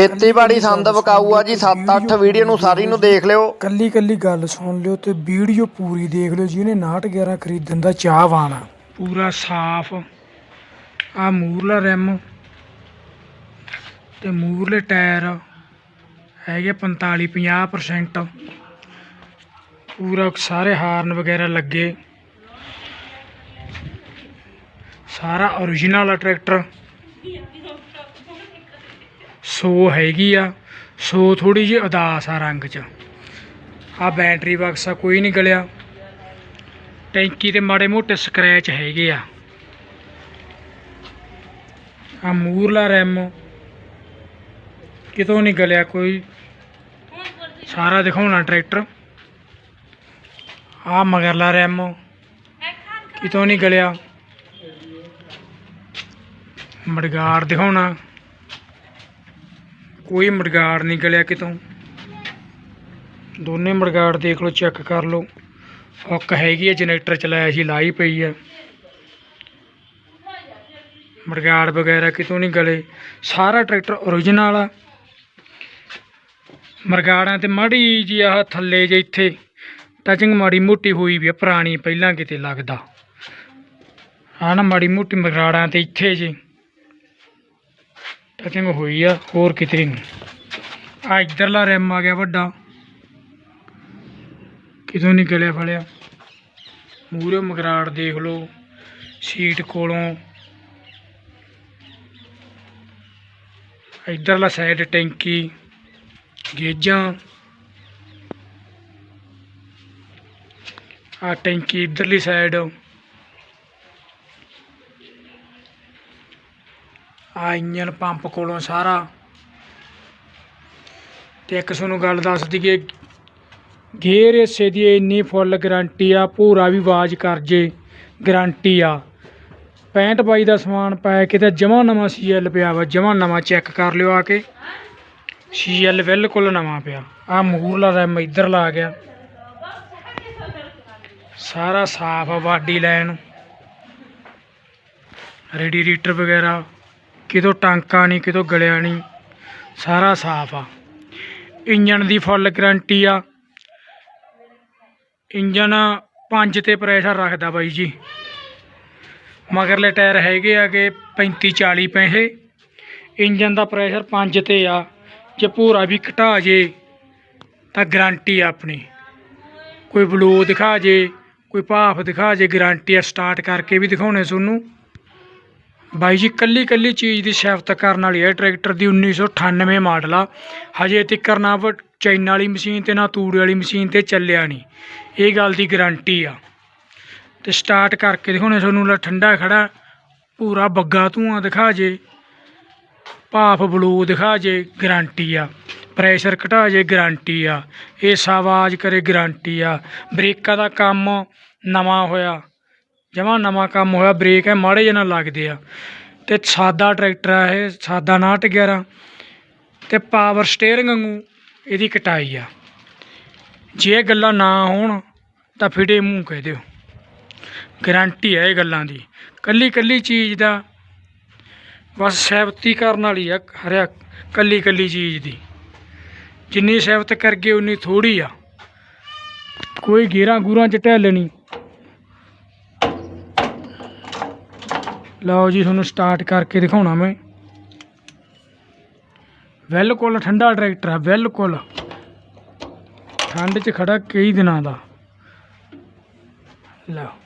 ਖੇਤੀਬਾੜੀ ਸੰਦ ਵਿਕਾਊ ਆ ਜੀ 7-8 ਵੀਡੀਓ ਨੂੰ ਸਾਰੀ ਨੂੰ ਦੇਖ ਲਿਓ। ਕੱਲੀ ਕੱਲੀ ਗੱਲ ਸੁਣ ਲਿਓ ਤੇ ਵੀਡੀਓ ਪੂਰੀ ਦੇਖ ਲਿਓ ਜਿਹਨੇ 911 ਖਰੀਦਣ ਦਾ ਚਾਹਵਾਨ ਆ ਪੂਰਾ ਸਾਫ਼। ਆ ਮੂਰਲਾ ਰਿਮ ਤੇ ਮੂਰਲੇ ਟਾਇਰ ਹੈਗੇ 45 50% ਪੂਰਾ ਸਾਰੇ ਹਾਰਨ ਵਗੈਰਾ ਲੱਗੇ। ਸਾਰਾ origignal ਆ ਟਰੈਕਟਰ। ਸੋ ਹੈਗੀ ਆ, ਸੋ ਥੋੜੀ ਜਿਹੀ ਉਦਾਸ ਆ ਰੰਗ 'ਚ। ਆ ਬੈਟਰੀ ਬਕਸਾ ਕੋਈ ਨਹੀਂ ਗਲਿਆ। ਟੈਂਕੀ ਤੇ ਮਾੜੇ ਮੋਟੇ ਸਕ੍ਰੈਚ ਹੈਗੇ ਆ। ਆ ਮੂਰਲਾ ਰੈਮ ਕਿਤੋਂ ਨਹੀਂ ਗਲਿਆ ਕੋਈ। ਸਾਰਾ ਦਿਖਾਉਣਾ ਟਰੈਕਟਰ। ਆ ਮਗਰਲਾ ਰੈਮ ਕਿਤੋਂ ਨਹੀਂ ਗਲਿਆ। ਮੜਗਾੜ ਦਿਖਾਉਣਾ। ਕੋਈ ਮੜਗਾੜ ਨਹੀਂ ਗਲਿਆ ਕਿਤੋਂ। ਦੋਨੇ ਮਰਗਾੜ ਦੇਖ ਲਓ ਚੈੱਕ ਕਰ ਲਓ। ਹੁੱਕ ਹੈਗੀ ਹੈ ਜਨਰੇਟਰ ਚਲਾਇਆ ਸੀ, ਲਾਈ ਪਈ ਹੈ ਮੜਗਾੜ ਵਗੈਰਾ ਕਿਤੋਂ ਨਹੀਂ ਗਲੇ। ਸਾਰਾ ਟਰੈਕਟਰ ਓਰੀਜਨਲ ਆ। ਮਰਗਾੜਾਂ ਤੇ ਮਾੜੀ ਜੀ ਆਹ ਥੱਲੇ ਜੇ ਇੱਥੇ ਟਚਿੰਗ ਮਾੜੀ ਮੋਟੀ ਹੋਈ ਵੀ ਆ, ਪੁਰਾਣੀ, ਪਹਿਲਾਂ ਕਿਤੇ ਲੱਗਦਾ। ਆ ਨਾ ਮਾੜੀ ਮੋਟੀ ਮਰਗਾੜਾਂ ਤੇ ਇੱਥੇ ਜੀ। ਟਚਿੰਗ ਹੋਈ ਆ, ਹੋਰ ਕਿਤੇ ਨਹੀਂ। ਆ ਇਧਰਲਾ ਰਿਮ ਆ ਗਿਆ ਵੱਡਾ। ਕਿਤੋਂ ਨਹੀਂ ਗਲਿਆ ਫਲਿਆ ਮੂਰੇ ਮਗਰਾੜ ਦੇਖ ਲਓ, ਸੀਟ ਕੋਲੋਂ। ਇਧਰਲਾ ਸਾਈਡ ਟੈਂਕੀ, ਗੇਜਾਂ। ਆ ਟੈਂਕੀ ਇਧਰਲੀ ਸਾਈਡ ਆ ਇੰਜਨ ਪੰਪ ਕੋਲੋਂ ਸਾਰਾ। ਤੇ ਇੱਕ ਤੁਹਾਨੂੰ ਗੱਲ ਦੱਸ ਦਈਏ, ਗੇਅਰ ਹਿੱਸੇ ਦੀ ਇੰਨੀ ਫੁੱਲ ਗਾਰੰਟੀ ਆ ਭੂਰਾ ਵੀ ਆਵਾਜ਼ ਕਰ ਜੇ ਗਾਰੰਟੀ ਆ। 65 ਬਾਈ ਦਾ ਸਮਾਨ ਪਾਇਆ ਕਿਤੇ ਜਮਾ ਨਵਾਂ ਸੀਐਲ ਪਿਆ ਵਾ, ਜਮਾ ਨਵਾਂ ਚੈੱਕ ਕਰ ਲਿਓ ਆ ਕੇ। ਸੀਐਲ ਬਿਲਕੁਲ ਨਵਾਂ ਪਿਆ। ਆ ਮੂਰਲਾ ਰੈਮ ਇੱਧਰ ਲਾ ਗਿਆ। ਸਾਰਾ ਸਾਫ਼ ਆ ਬਾਡੀ ਲਾਈਨ ਰੇਡੀਏਟਰ ਵਗੈਰਾ। ਕਿਤੋਂ ਟਾਂਕਾ ਨਹੀਂ, ਕਿਤੋਂ ਗਲਿਆ ਨਹੀਂ, ਸਾਰਾ ਸਾਫ਼ ਆ। ਇੰਜਨ ਦੀ ਫੁੱਲ ਗਰੰਟੀ ਆ। ਇੰਜਨ 5 ਤੇ ਪ੍ਰੈਸ਼ਰ ਰੱਖਦਾ ਬਾਈ ਜੀ। ਮਗਰਲੇ ਟਾਇਰ ਹੈਗੇ ਆਗੇ 35 40 ਪੈਸੇ। ਇੰਜਨ ਦਾ ਪ੍ਰੈਸ਼ਰ 5 ਤੇ ਆ। ਜੇ ਭੂਰਾ ਵੀ ਘਟਾ ਜੇ, ਤਾਂ ਗਾਰੰਟੀ ਆ ਆਪਣੀ। ਕੋਈ ਬਲੂ ਦਿਖਾ ਜੇ, ਕੋਈ ਭਾਫ ਦਿਖਾ ਜੇ ਗਾਰੰਟੀ ਆ। ਸਟਾਰਟ ਕਰਕੇ ਵੀ ਦਿਖਾਉਣੇ ਤੁਹਾਨੂੰ। ਬਾਈ ਜੀ, ਕੱਲੀ ਕੱਲੀ ਚੀਜ਼ ਦੀ ਸਿਫਤ ਕਰਨ ਵਾਲੀ ਹੈ ਟਰੈਕਟਰ ਦੀ 1998 ਮਾਡਲ ਆ। ਹਜੇ ਤੱਕ ਨਾ ਵ- ਵਾਲੀ ਮਸ਼ੀਨ ਤੇ ਨਾ ਤੂੜੇ ਵਾਲੀ ਮਸ਼ੀਨ ਤੇ ਚੱਲਿਆ ਨਹੀਂ। ਇਹ ਗੱਲ ਦੀ ਗਾਰੰਟੀ ਆ। ਤੇ ਸਟਾਰਟ ਕਰਕੇ ਦਿਖਾਉਣੇ, ਤੁਹਾਨੂੰ ਲੈ ਠੰਡਾ ਖੜਾ, ਪੂਰਾ ਬੱਗਾ ਧੂਆਂ ਦਿਖਾ ਜੇ, ਭਾਫ ਬਲੂ ਦਿਖਾ ਜੇ ਗਾਰੰਟੀ ਆ। ਪ੍ਰੈਸ਼ਰ ਘਟਾ ਜੇ ਗਾਰੰਟੀ ਆ। ਇਹ ਆਵਾਜ਼ ਕਰੇ ਗਾਰੰਟੀ ਆ। ਬ੍ਰੇਕਾਂ ਦਾ ਕੰਮ ਨਵਾਂ ਹੋਇਆ। ਜਮਾ ਨਵਾਂ ਕੰਮ ਹੋਇਆ, ਬ੍ਰੇਕ ਹੈ, ਮਾੜੇ ਜਿਹੇ ਨਾਲ ਲੱਗਦੇ ਆ। ਤੇ ਸਾਦਾ ਟਰੈਕਟਰ ਆ ਇਹ, ਸਾਦਾ 911 ਤੇ ਪਾਵਰ ਸਟੀਅਰਿੰਗ ਵਾਂਗੂ ਇਹਦੀ ਕਟਾਈ ਆ। ਜੇ ਇਹ ਗੱਲਾਂ ਨਾ ਹੋਣ, ਤਾਂ ਫਿੜੇ ਮੂੰਹ ਕਹਿ ਦਿਓ। ਗਰੰਟੀ ਹੈ ਇਹ ਗੱਲਾਂ ਦੀ। ਕੱਲੀ ਕੱਲੀ ਚੀਜ਼ ਦਾ ਬਸ ਸਹਿਬਤੀ ਕਰਨ ਵਾਲੀ ਆ ਹਰਿਆ ਕੱਲੀ ਕੱਲੀ ਚੀਜ਼ ਦੀ। ਜਿੰਨੀ ਸਹਿਬਤ ਕਰਗੇ ਉਨੀ ਥੋੜੀ ਆ। ਕੋਈ ਗੇਰਾਂ ਗੂਰਾਂ ਚ ਢਿੱਲ ਨਹੀਂ ਲਓ ਜੀ ਤੁਹਾਨੂੰ ਸਟਾਰਟ ਕਰਕੇ ਦਿਖਾਉਣਾ ਮੈਂ। ਬਿਲਕੁਲ ਠੰਡਾ ਟਰੈਕਟਰ ਆ, ਬਿਲਕੁਲ। ਠੰਡ 'ਚ ਖੜਾ ਕਈ ਦਿਨਾਂ ਦਾ। ਲਓ।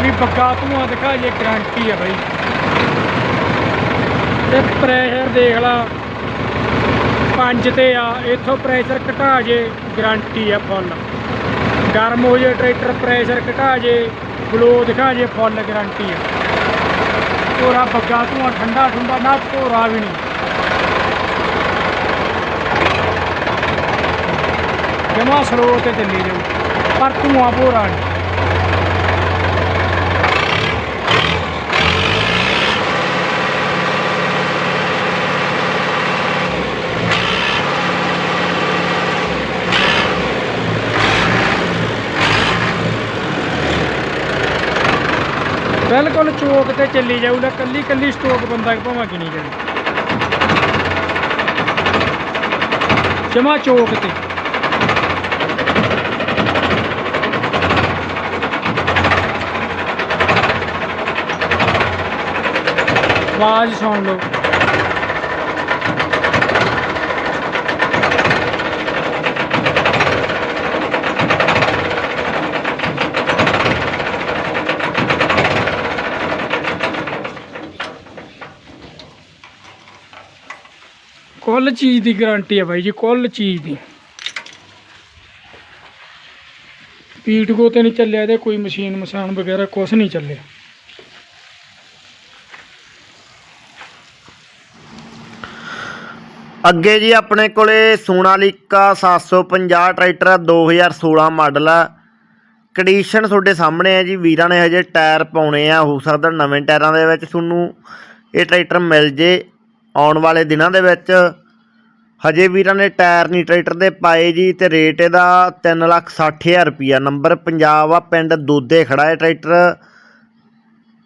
ਹੋਰ ਆ ਵੀ ਪੱਕਾ ਧੂਆਂ ਦਿਖਾ ਜੇ ਗਾਰੰਟੀ ਆ ਬਾਈ। ਤੇ ਪ੍ਰੈਸ਼ਰ ਦੇਖ ਲਾ, ਪੰਜ ਤੇ ਆ, ਇੱਥੋਂ ਪ੍ਰੈਸ਼ਰ ਘਟਾ ਜੇ ਗਾਰੰਟੀ ਆ ਫੁੱਲ ਗਰਮ ਹੋ ਜੇ ਟਰੈਕਟਰ ਪ੍ਰੈਸ਼ਰ ਘਟਾ ਜੇ ਗਲੋ ਦਿਖਾ ਜੇ ਫੁੱਲ ਗਾਰੰਟੀ ਆ। ਪੂਰਾ ਬੱਗਾ ਧੂਆਂ, ਠੰਡਾ ਠੰਡਾ, ਨਾ ਭੋਰਾ ਵੀ ਨਹੀਂ। ਜਮਾ ਸਲੋ ਤੇ ਚੱਲੀ ਜਾਊ, ਪਰ ਧੂਆਂ ਭੋਰਾ ਨਹੀਂ। ਬਿਲਕੁਲ ਚੌਕ ਤੇ ਚੱਲੀ ਜਾਊਗਾ, ਕੱਲੀ ਕੱਲੀ ਸਟੋਕ ਬੰਦਾ ਭਾਵੇਂ ਗਿਣੀ ਜਾਵੇ। ਜਮਾ ਚੌਕ ਤੇ। ਆਵਾਜ਼ ਸੁਣ ਲਓ। ਕੁੱਲ ਚੀਜ਼ ਦੀ ਗਾਰੰਟੀ ਹੈ ਬਾਈ ਜੀ ਕੁੱਲ ਚੀਜ਼ ਦੀ। ਪੀਟਗੋ ਤੇ ਨਹੀਂ ਚੱਲਿਆ ਇਹਦੇ ਕੋਈ ਮਸ਼ੀਨ ਮਸਾਨ ਵਗੈਰਾ ਕੁਝ ਨਹੀਂ ਚੱਲਿਆ। ਅੱਗੇ ਜੀ ਆਪਣੇ ਕੋਲੇ ਸੋਨਾਲੀਕਾ 750 ਟਰੈਕਟਰ ਆ, 2016 ਮਾਡਲ ਆ। ਕੰਡੀਸ਼ਨ ਤੁਹਾਡੇ ਸਾਹਮਣੇ ਹੈ ਜੀ ਵੀਰਾਂ ਨੇ ਹਜੇ ਟਾਇਰ ਪਾਉਣੇ ਆ ਹੋ ਸਕਦਾ ਨਵੇਂ ਟਾਇਰਾਂ ਦੇ ਵਿੱਚ ਤੁਹਾਨੂੰ ਇਹ ਟਰੈਕਟਰ ਮਿਲ ਜੇ। ਆਉਣ ਵਾਲੇ ਦਿਨਾਂ ਦੇ ਵਿੱਚ ਹਜੇ ਵੀਰਾਂ ਨੇ ਟਾਇਰ ਨਹੀਂ, ਟਰੈਕਟਰ ਦੇ ਪਾਏ ਜੀ ਤੇ ਰੇਟ ਇਹਦਾ 360000 ਰੁਪਿਆ ਨੰਬਰ ਪੰਜਾਬ ਆ, ਪਿੰਡ ਦੋਦੇ ਖੜਾ ਹੈ ਟਰੈਕਟਰ।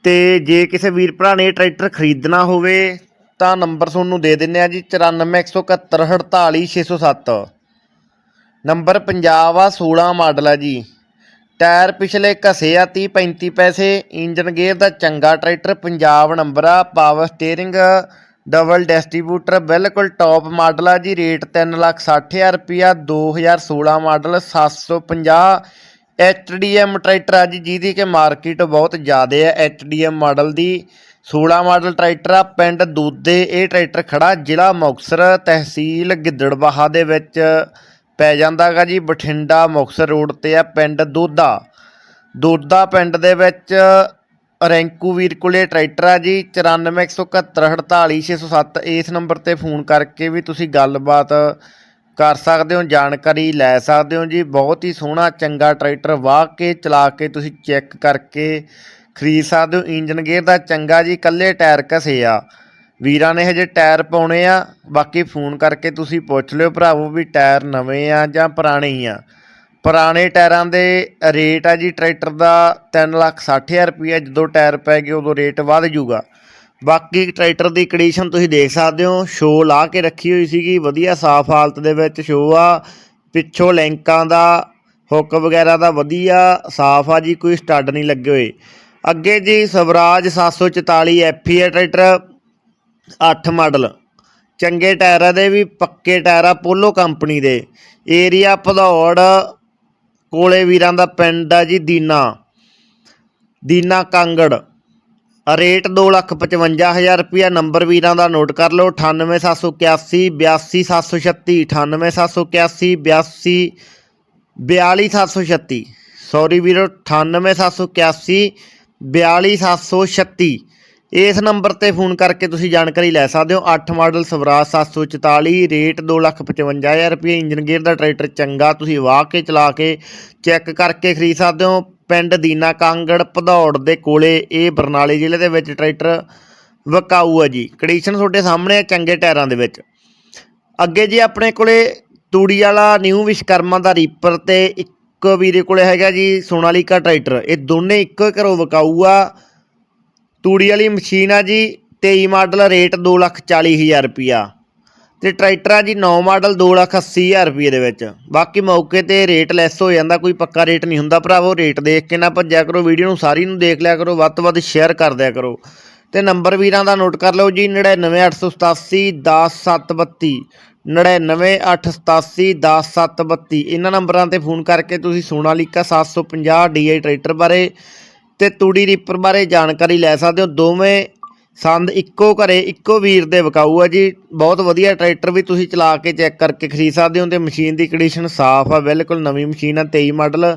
ਤੇ ਜੇ ਕਿਸੇ ਵੀਰ ਭਰਾ ਨੇ ਇਹ ਟਰੈਕਟਰ ਖਰੀਦਣਾ ਹੋਵੇ ਤਾਂ ਨੰਬਰ ਤੁਹਾਨੂੰ ਦੇ ਦਿੰਨੇ ਆ ਜੀ 9417148607 ਨੰਬਰ ਪੰਜਾਬ ਆ 16 ਮਾਡਲ ਆ ਜੀ। ਟਾਇਰ ਪਿਛਲੇ ਘਸੇ ਆ 30 35 ਪੈਸੇ, ਇੰਜਨ ਗੇਅਰ ਦਾ ਚੰਗਾ ਟਰੈਕਟਰ। ਪੰਜਾਬ ਨੰਬਰ ਆ, ਪਾਵਰ ਸਟੀਅਰਿੰਗ ਡਬਲ ਡਿਸਟ੍ਰੀਬਿਊਟਰ ਬਿਲਕੁਲ ਟੌਪ ਮਾਡਲ ਆ ਜੀ, ਰੇਟ 360000 ਰੁਪਿਆ 2016 ਮਾਡਲ 750 ਐਚਡੀਐਮ ਟਰੈਕਟਰ ਆ ਜੀ, ਜਿਹਦੀ ਕਿ ਮਾਰਕੀਟ ਬਹੁਤ ਜ਼ਿਆਦਾ ਹੈ ਐਚਡੀਐਮ ਮਾਡਲ ਦੀ। 16 ਮਾਡਲ ਟਰੈਕਟਰ ਆ, ਪਿੰਡ ਦੂਦੇ ਇਹ ਟਰੈਕਟਰ ਖੜਾ, ਜ਼ਿਲ੍ਹਾ ਮੁਕਤਸਰ, ਤਹਿਸੀਲ ਗਿੱਦੜਬਾਹਾ ਦੇ ਵਿੱਚ ਪੈ ਜਾਂਦਾਗਾ ਜੀ, ਬਠਿੰਡਾ ਮੁਕਤਸਰ ਰੋਡ ਤੇ ਆ ਪਿੰਡ ਦੋਦਾ ਦੋਦਾ ਪਿੰਡ ਦੇ ਵਿੱਚ ਰੈਂਕੂ ਵੀਰ ਕੋਲੇ ਟਰੈਕਟਰ ਆ ਜੀ 9417148607 ਇਸ ਨੰਬਰ ਤੇ ਫੋਨ ਕਰਕੇ ਵੀ ਤੁਸੀਂ ਗੱਲਬਾਤ ਕਰ ਸਕਦੇ ਹੋ, ਜਾਣਕਾਰੀ ਲੈ ਸਕਦੇ ਹੋ ਜੀ। ਬਹੁਤ ਹੀ ਸੋਹਣਾ, ਚੰਗਾ ਟਰੈਕਟਰ ਵਾਹ ਕੇ ਚਲਾ ਕੇ ਤੁਸੀਂ ਚੈੱਕ ਕਰਕੇ ਖਰੀਦ ਸਕਦੇ ਹੋ। ਇੰਜਨ ਗੇਅਰ ਦਾ ਚੰਗਾ ਜੀ ਕੱਲੇ ਟਾਇਰ ਘਸੇ ਆ। ਵੀਰਾਂ ਨੇ ਹਜੇ ਟਾਇਰ ਪਾਉਣੇ ਆ, ਬਾਕੀ ਫੋਨ ਕਰਕੇ ਤੁਸੀਂ ਪੁੱਛ ਲਿਓ ਭਰਾਵੋ ਵੀ ਟਾਇਰ ਨਵੇਂ ਆ ਜਾਂ ਪੁਰਾਣੇ ਆ। ਪੁਰਾਣੇ ਟਾਇਰਾਂ ਦੇ ਰੇਟ ਆ ਜੀ, ਟਰੈਕਟਰ ਦਾ 360000 ਰੁਪਏ ਜਦੋਂ ਟਾਇਰ ਪੈ ਗਏ ਉਦੋਂ ਰੇਟ ਵੱਧ ਜੂਗਾ ਬਾਕੀ ਟਰੈਕਟਰ ਦੀ ਕੰਡੀਸ਼ਨ ਤੁਸੀਂ ਦੇਖ ਸਕਦੇ ਹੋ ਸ਼ੋ ਲਾ ਕੇ ਰੱਖੀ ਹੋਈ ਸੀਗੀ, ਵਧੀਆ ਸਾਫ਼ ਹਾਲਤ ਦੇ ਵਿੱਚ ਸ਼ੋ ਆ। ਪਿੱਛੋਂ ਲੈਂਕਾਂ ਦਾ ਹੁੱਕ ਵਗੈਰਾ ਦਾ ਵਧੀਆ ਸਾਫ਼ ਆ ਜੀ, ਕੋਈ ਸਟੱਡ ਨਹੀਂ ਲੱਗੇ ਹੋਏ। ਅੱਗੇ ਜੀ ਸਵਰਾਜ 744 ਐਫਈ ਹੈ ਟਰੈਕਟਰ 8 ਮਾਡਲ। ਚੰਗੇ ਟਾਇਰਾਂ ਦੇ ਵੀ, ਪੱਕੇ ਟਾਇਰ ਆ ਪੋਲੋ ਕੰਪਨੀ ਦੇ। ਏਰੀਆ ਭਦੌੜ ਕੋਲੇ ਵੀਰਾਂ ਦਾ ਪਿੰਡ ਆ ਜੀ ਦੀਨਾ। ਦੀਨਾ ਕਾਂਗੜ। ਰੇਟ 255000 ਰੁਪਿਆ ਨੰਬਰ ਵੀਰਾਂ ਦਾ ਨੋਟ ਕਰ ਲਓ 98781 82736 98781 82 42736 ਸੌਰੀ ਵੀਰੋ 98781 42736 ਇਸ ਨੰਬਰ ਤੇ ਫੋਨ ਕਰਕੇ ਤੁਸੀਂ ਜਾਣਕਾਰੀ ਲੈ ਸਕਦੇ ਹੋ। 8 ਮਾਡਲ ਸਵਰਾਜ 744 ਰੇਟ 255000 ਰੁਪਏ ਇੰਜਨ ਗੇਅਰ ਦਾ ਟਰੈਕਟਰ ਚੰਗਾ, ਤੁਸੀਂ ਵਾਹ ਕੇ ਚਲਾ ਕੇ ਚੈੱਕ ਕਰਕੇ ਖਰੀਦ ਸਕਦੇ ਹੋ। ਪਿੰਡ ਦੀਨਾ ਕਾਂਗੜ, ਭਦੌੜ ਦੇ ਕੋਲੇ ਇਹ ਬਰਨਾਲੇ ਜ਼ਿਲ੍ਹੇ ਦੇ ਵਿੱਚ ਟਰੈਕਟਰ ਵਿਕਾਊ ਹੈ ਜੀ। ਕੰਡੀਸ਼ਨ ਤੁਹਾਡੇ ਸਾਹਮਣੇ ਹੈ ਚੰਗੇ ਟਾਇਰਾਂ ਦੇ ਵਿੱਚ। ਅੱਗੇ ਜੀ ਆਪਣੇ ਕੋਲੇ ਤੂੜੀ ਵਾਲਾ ਨਿਊ ਵਿਸ਼ਕਰਮਾ ਦਾ ਰੀਪਰ ਤੇ ਇੱਕ ਵੀਰੇ ਕੋਲੇ ਹੈਗਾ ਜੀ ਸੋਨਾਲੀਕਾ ਟਰੈਕਟਰ। ਇਹ ਦੋਨੇ ਇੱਕੋ ਹੀ ਘਰੋਂ ਵਿਕਾਊ ਆ। ਤੂੜੀ ਵਾਲੀ ਮਸ਼ੀਨ ਆ ਜੀ 23 ਮਾਡਲ ਰੇਟ 240000 ਰੁਪਿਆ ਤੇ ਟਰੈਕਟਰ ਆ ਜੀ 9 ਮਾਡਲ 280000 ਰੁਪਏ ਦੇ ਵਿੱਚ। ਬਾਕੀ ਮੌਕੇ ਤੇ ਰੇਟ ਲੈਸ ਹੋ ਜਾਂਦਾ, ਕੋਈ ਪੱਕਾ ਰੇਟ ਨਹੀਂ ਹੁੰਦਾ ਭਰਾਵੋ। ਰੇਟ ਦੇਖ ਕੇ ਨਾ ਭੱਜਿਆ ਕਰੋ, ਵੀਡੀਓ ਨੂੰ ਸਾਰੀ ਨੂੰ ਦੇਖ ਲਿਆ ਕਰੋ, ਵੱਧ ਤੋਂ ਵੱਧ ਸ਼ੇਅਰ ਕਰ ਦਿਆ ਕਰੋ। ਤੇ ਨੰਬਰ ਵੀਰਾਂ ਦਾ ਨੋਟ ਕਰ ਲਓ ਜੀ 99887 10732 99887 10732 ਇਹਨਾਂ ਨੰਬਰਾਂ ਤੇ ਫੋਨ ਕਰਕੇ ਤੁਸੀਂ ਸੋਨਾਲੀਕਾ 750 DI ਟਰੈਕਟਰ ਬਾਰੇ ਤੇ ਤੂੜੀ ਰੀਪਰ ਬਾਰੇ ਜਾਣਕਾਰੀ ਲੈ ਸਕਦੇ ਹੋ। ਦੋਵੇਂ ਸੰਦ ਇੱਕੋ ਘਰੇ, ਇੱਕੋ ਵੀਰ ਦੇ ਵਿਕਾਊ ਆ ਜੀ। ਬਹੁਤ ਵਧੀਆ ਟਰੈਕਟਰ ਵੀ ਤੁਸੀਂ ਚਲਾ ਕੇ ਚੈੱਕ ਕਰਕੇ ਖਰੀਦ ਸਕਦੇ ਹੋ ਤੇ ਮਸ਼ੀਨ ਦੀ ਕੰਡੀਸ਼ਨ ਸਾਫ਼ ਆ, ਬਿਲਕੁਲ ਨਵੀਂ ਮਸ਼ੀਨ ਆ 23 ਮਾਡਲ।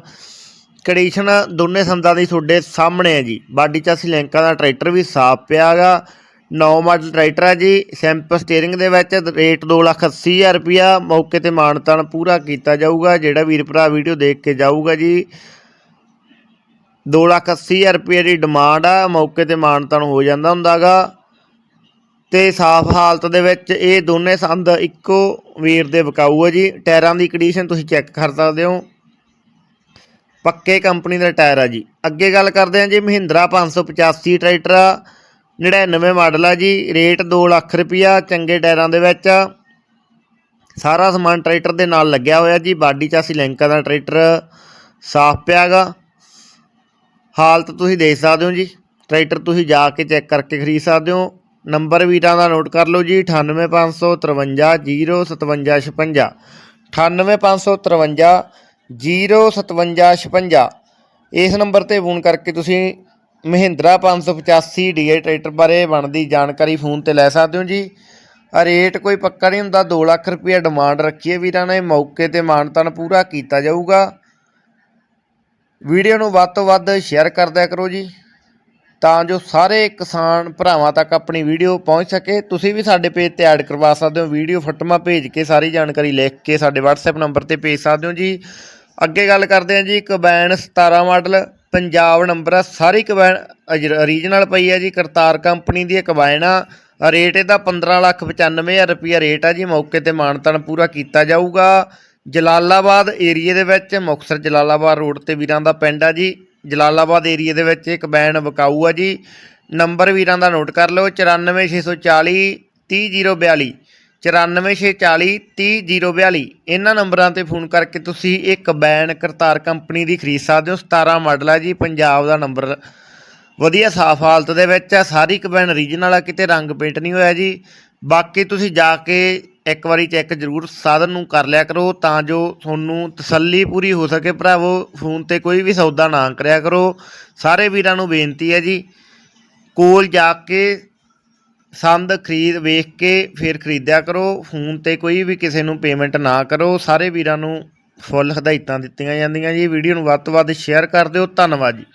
ਕੰਡੀਸ਼ਨ ਦੋਨੇ ਸੰਦਾਂ ਦੀ ਤੁਹਾਡੇ ਸਾਹਮਣੇ ਹੈ ਜੀ। ਬਾਡੀ ਚਾਸੀ ਲੈਂਕਾਂ ਦਾ ਟਰੈਕਟਰ ਵੀ ਸਾਫ਼ ਪਿਆ ਗਾ 9 ਮਾਡਲ ਟਰੈਕਟਰ ਆ ਜੀ। ਸੈਂਪਲ ਸਟੀਅਰਿੰਗ ਦੇ ਵਿੱਚ ਰੇਟ 280000 ਰੁਪਿਆ ਮੌਕੇ ਤੇ ਮਾਨਤਾਨ ਪੂਰਾ ਕੀਤਾ ਜਾਊਗਾ। ਜਿਹੜਾ ਵੀਰ ਭਰਾ ਵੀਡੀਓ ਦੇਖ ਕੇ ਜਾਊਗਾ ਜੀ। 280000 ਰੁਪਏ ਦੀ ਡਿਮਾਂਡ ਆ, ਮੌਕੇ ਤੇ ਮਾਨਤਾਨ ਹੋ ਜਾਂਦਾ ਹੁੰਦਾਗਾ। ਤੇ ਸਾਫ਼ ਹਾਲਤ ਦੇ ਵਿੱਚ ਇਹ ਦੋਨੇ ਸੰਦ ਇੱਕੋ ਵੀਰ ਦੇ ਵਿਕਾਊ ਆ ਜੀ। ਟਾਇਰਾਂ ਦੀ ਕੰਡੀਸ਼ਨ ਤੁਸੀਂ ਚੈੱਕ ਕਰ ਸਕਦੇ ਹੋ। ਪੱਕੇ ਕੰਪਨੀ ਦਾ ਟਾਇਰ ਆ ਜੀ। ਅੱਗੇ ਗੱਲ ਕਰਦੇ ਹਾਂ ਜੀ, ਮਹਿੰਦਰਾ 585 ਟਰੈਕਟਰ ਆ 99 ਮਾਡਲ ਆ ਜੀ। ਰੇਟ 2 ਲੱਖ ਰੁਪਿਆ ਚੰਗੇ ਟਾਇਰਾਂ ਦੇ ਵਿੱਚ ਆ। ਸਾਰਾ ਸਮਾਨ ਟਰੈਕਟਰ ਦੇ ਨਾਲ ਲੱਗਿਆ ਹੋਇਆ ਜੀ। ਬਾਡੀ ਚਾਸੀ ਲੈਂਕਾਂ ਦਾ ਟਰੈਕਟਰ। ਸਾਫ਼ ਪਿਆਗਾ ਹਾਲਤ ਤੁਸੀਂ ਦੇਖ ਸਕਦੇ ਹੋ ਜੀ। ਟਰੈਕਟਰ ਤੁਸੀਂ ਜਾ ਕੇ ਚੈੱਕ ਕਰਕੇ ਖਰੀਦ ਸਕਦੇ ਹੋ। ਨੰਬਰ ਵੀਰਾਂ ਦਾ ਨੋਟ ਕਰ ਲਓ ਜੀ। 9855505756 9855505756 ਇਸ ਨੰਬਰ ਤੇ ਫੋਨ ਕਰਕੇ ਤੁਸੀਂ ਮਹਿੰਦਰਾ 585 ਡੀਏ ਟਰੈਕਟਰ ਬਾਰੇ ਬਣਦੀ ਜਾਣਕਾਰੀ ਫੋਨ ਤੇ ਲੈ ਸਕਦੇ ਹੋ ਜੀ। ਰੇਟ ਕੋਈ ਪੱਕਾ ਨਹੀਂ ਹੁੰਦਾ। 2 ਲੱਖ ਰੁਪਏ ਡਿਮਾਂਡ ਰੱਖੀ ਹੈ ਵੀਰਾਂ ਨੇ। ਮੌਕੇ ਤੇ ਮਾਨਤਨ ਪੂਰਾ ਕੀਤਾ ਜਾਊਗਾ। ਵੀਡੀਓ ਨੂੰ ਵੱਧ ਤੋਂ ਵੱਧ ਸ਼ੇਅਰ ਕਰਦਿਆ ਕਰੋ ਜੀ, ਤਾਂ ਜੋ ਸਾਰੇ ਕਿਸਾਨ ਭਰਾਵਾਂ ਤੱਕ ਆਪਣੀ ਵੀਡੀਓ ਪਹੁੰਚ ਸਕੇ। ਤੁਸੀਂ ਵੀ ਸਾਡੇ ਪੇਜ ਤੇ ਐਡ ਕਰਵਾ ਸਕਦੇ ਹੋ, ਵੀਡੀਓ ਫੋਟੋਆਂ ਭੇਜ ਕੇ ਸਾਰੀ ਜਾਣਕਾਰੀ ਲਿਖ ਕੇ ਸਾਡੇ WhatsApp ਨੰਬਰ ਤੇ ਭੇਜ ਸਕਦੇ ਹੋ ਜੀ। ਅੱਗੇ ਗੱਲ ਕਰਦੇ ਹਾਂ ਜੀ ਕਬੈਨ 17 ਮਾਡਲ, ਪੰਜਾਬ ਨੰਬਰ ਆ, ਸਾਰੀ ਕਬੈਨ ਰੀਜਨਲ ਪਈ ਹੈ ਜੀ, ਕਰਤਾਰ ਕੰਪਨੀ ਦੀ ਇਹ ਕਬੈਨ ਆ। ਰੇਟ ਇਹਦਾ 15 ਲੱਖ 95000 ਰੁਪਿਆ ਰੇਟ ਆ ਜੀ, ਮੌਕੇ ਤੇ ਮਾਨਤਨ ਪੂਰਾ ਕੀਤਾ ਜਾਊਗਾ। ਜਲਾਲਾਬਾਦ ਏਰੀਏ ਦੇ ਵਿੱਚ, ਮੁਕਤਸਰ ਜਲਾਲਾਬਾਦ ਰੋਡ ਤੇ ਵੀਰਾਂ ਦਾ ਪਿੰਡ ਆ ਜੀ। ਜਲਾਲਾਬਾਦ ਏਰੀਏ ਦੇ ਵਿੱਚ ਇੱਕ ਬੈਨ ਵਿਕਾਊ ਆ ਜੀ। ਨੰਬਰ ਵੀਰਾਂ ਦਾ ਨੋਟ ਕਰ ਲਓ 94640 30042 94640 30042 ਇਹਨਾਂ ਨੰਬਰਾਂ ਤੇ ਫੋਨ ਕਰਕੇ ਤੁਸੀਂ ਇੱਕ ਬੈਨ ਕਰਤਾਰ ਕੰਪਨੀ ਦੀ ਖਰੀਦ ਸਕਦੇ ਹੋ। 17 ਮਾਡਲ ਹੈ ਜੀ, ਪੰਜਾਬ ਦਾ ਨੰਬਰ। ਵਧੀਆ ਸਾਫ਼ ਹਾਲਤ ਦੇ ਵਿੱਚ ਆ, ਸਾਰੀ ਕਬੈਨ ਰੀਜਨਲ ਆ, ਕਿਤੇ ਰੰਗ ਪੇਂਟ ਨਹੀਂ ਹੋਇਆ ਜੀ। ਬਾਕੀ ਤੁਸੀਂ ਜਾ ਕੇ ਇੱਕ ਵਾਰੀ ਚੈੱਕ ਜ਼ਰੂਰ ਸਾਧਨ ਨੂੰ ਕਰ ਲਿਆ ਕਰੋ ਤਾਂ ਜੋ ਤੁਹਾਨੂੰ ਤਸੱਲੀ ਪੂਰੀ ਹੋ ਸਕੇ ਭਰਾਵੋ, ਫੋਨ ਤੇ ਕੋਈ ਵੀ ਸੌਦਾ ਨਾ ਕਰਿਆ ਕਰੋ। ਸਾਰੇ ਵੀਰਾਂ ਨੂੰ ਬੇਨਤੀ ਹੈ ਜੀ, ਕੋਲ ਜਾ ਕੇ ਸੰਦ ਖਰੀਦ ਵੇਖ ਕੇ ਫਿਰ ਖਰੀਦਿਆ ਕਰੋ, ਫੋਨ ਤੇ ਕੋਈ ਵੀ ਕਿਸੇ ਨੂੰ ਪੇਮੈਂਟ ਨਾ ਕਰੋ। ਸਾਰੇ ਵੀਰਾਂ ਨੂੰ ਫੁੱਲ ਹਦਾਇਤਾਂ ਦਿੱਤੀਆਂ ਜਾਂਦੀਆਂ ਜੀ। ਵੀਡੀਓ ਨੂੰ ਵੱਧ ਤੋਂ ਵੱਧ ਸ਼ੇਅਰ ਕਰ ਦਿਓ। ਧੰਨਵਾਦ ਜੀ।